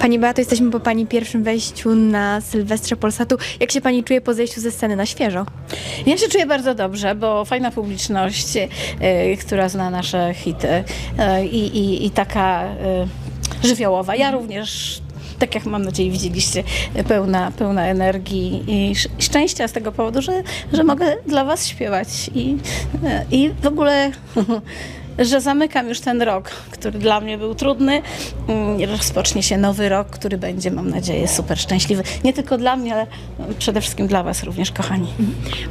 Pani Beato, jesteśmy po Pani pierwszym wejściu na Sylwestrze Polsatu. Jak się Pani czuje po zejściu ze sceny na świeżo? Ja się czuję bardzo dobrze, bo fajna publiczność, e, która zna nasze hity e, i, taka e, żywiołowa. Ja również, tak jak mam nadzieję widzieliście, pełna, pełna energii i sz- szczęścia z tego powodu, że, że mogę dla Was śpiewać i, i w ogóle... Że zamykam już ten rok, który dla mnie był trudny. Mm, Rozpocznie się nowy rok, który będzie, mam nadzieję, super szczęśliwy. Nie tylko dla mnie, ale przede wszystkim dla Was również, kochani.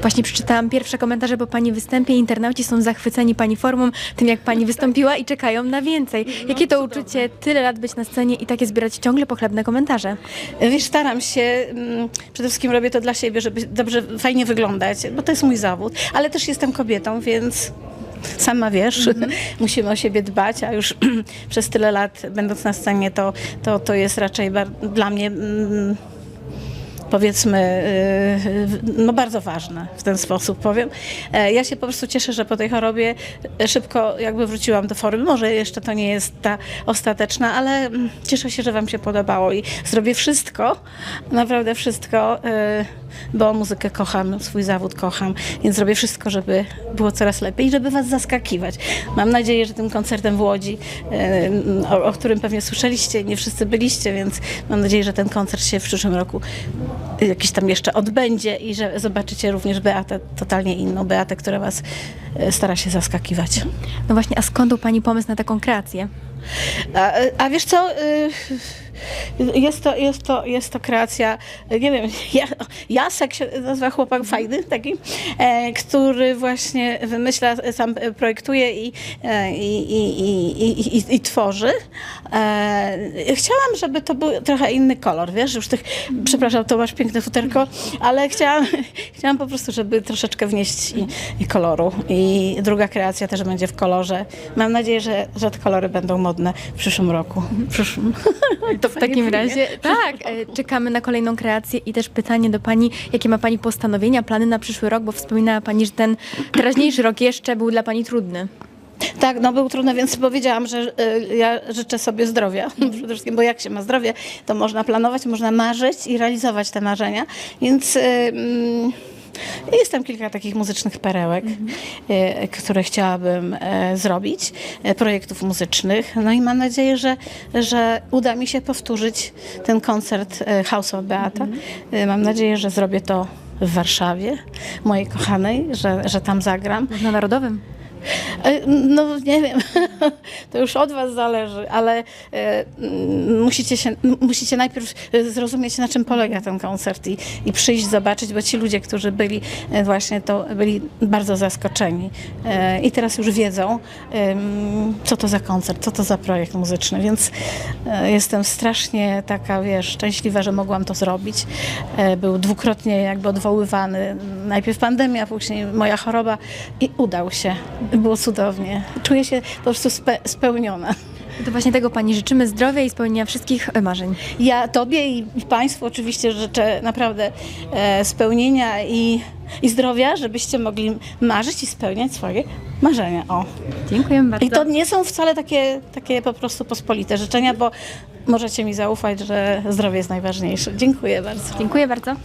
Właśnie przeczytałam pierwsze komentarze po Pani występie. Internauci są zachwyceni Pani formą, tym jak Pani wystąpiła i czekają na więcej. Jakie to uczucie tyle lat być na scenie i takie zbierać ciągle pochlebne komentarze? Wiesz, staram się, mm, przede wszystkim robię to dla siebie, żeby dobrze, fajnie wyglądać, bo to jest mój zawód, ale też jestem kobietą, więc sama wiesz, musimy o siebie dbać, a już przez tyle lat będąc na scenie, to, to, to jest raczej dla mnie... Mm, powiedzmy, yy, no bardzo ważne w ten sposób powiem. E, Ja się po prostu cieszę, że po tej chorobie szybko jakby wróciłam do formy. Może jeszcze to nie jest ta ostateczna, ale mm, cieszę się, że Wam się podobało i zrobię wszystko, naprawdę wszystko, yy, bo muzykę kocham, swój zawód kocham, więc zrobię wszystko, żeby było coraz lepiej i żeby Was zaskakiwać. Mam nadzieję, że tym koncertem w Łodzi, o, o którym pewnie słyszeliście, nie wszyscy byliście, więc mam nadzieję, że ten koncert się w przyszłym roku jakiś tam jeszcze odbędzie i że zobaczycie również Beatę, totalnie inną Beatę, która Was e, stara się zaskakiwać. No właśnie, a skąd u Pani pomysł na taką kreację? A, a wiesz co, y, jest to, jest to, jest to kreacja, nie wiem, ja, Jasek się nazywa chłopak fajny taki, e, który właśnie wymyśla, sam projektuje i, e, i, i, i, i, tworzy. E, chciałam, żeby to był trochę inny kolor, wiesz, już tych, przepraszam, to masz piękne futerko, ale chciałam, chciałam po prostu, żeby troszeczkę wnieść i, i koloru. I druga kreacja też będzie w kolorze. Mam nadzieję, że, że te kolory będą modne w przyszłym roku. W przyszłym. To w takim razie, tak, e, czekamy na kolejną kreację i też pytanie do Pani, jakie ma Pani postanowienia, plany na przyszły rok, bo wspominała Pani, że ten teraźniejszy rok jeszcze był dla Pani trudny. Tak, no był trudny, więc powiedziałam, że y, ja życzę sobie zdrowia. Przede wszystkim, bo jak się ma zdrowie, to można planować, można marzyć i realizować te marzenia. Więc y, mm, jest tam kilka takich muzycznych perełek, y, które chciałabym e, zrobić, e, projektów muzycznych. No i mam nadzieję, że, że uda mi się powtórzyć ten koncert e, House of Beata. Y, Mam nadzieję, że zrobię to w Warszawie, mojej kochanej, że, że tam zagram. Na Narodowym. E, No nie wiem, to już od was zależy, ale e, musicie, się, musicie najpierw e, zrozumieć, na czym polega ten koncert i, i przyjść zobaczyć, bo ci ludzie, którzy byli właśnie, to byli bardzo zaskoczeni i teraz już wiedzą, co to za koncert, co to za projekt muzyczny, więc jestem strasznie taka, wiesz, szczęśliwa, że mogłam to zrobić. Był dwukrotnie jakby odwoływany, najpierw pandemia, później moja choroba i udał się. Było cudownie. Czuję się po prostu spe, spełniona. To właśnie tego Pani życzymy zdrowia i spełnienia wszystkich e, marzeń. Ja Tobie i Państwu oczywiście życzę naprawdę e, spełnienia i, i zdrowia, żebyście mogli marzyć i spełniać swoje marzenia. O. Dziękujemy bardzo. I to nie są wcale takie, takie po prostu pospolite życzenia, bo możecie mi zaufać, że zdrowie jest najważniejsze. Dziękuję bardzo. Dziękuję bardzo.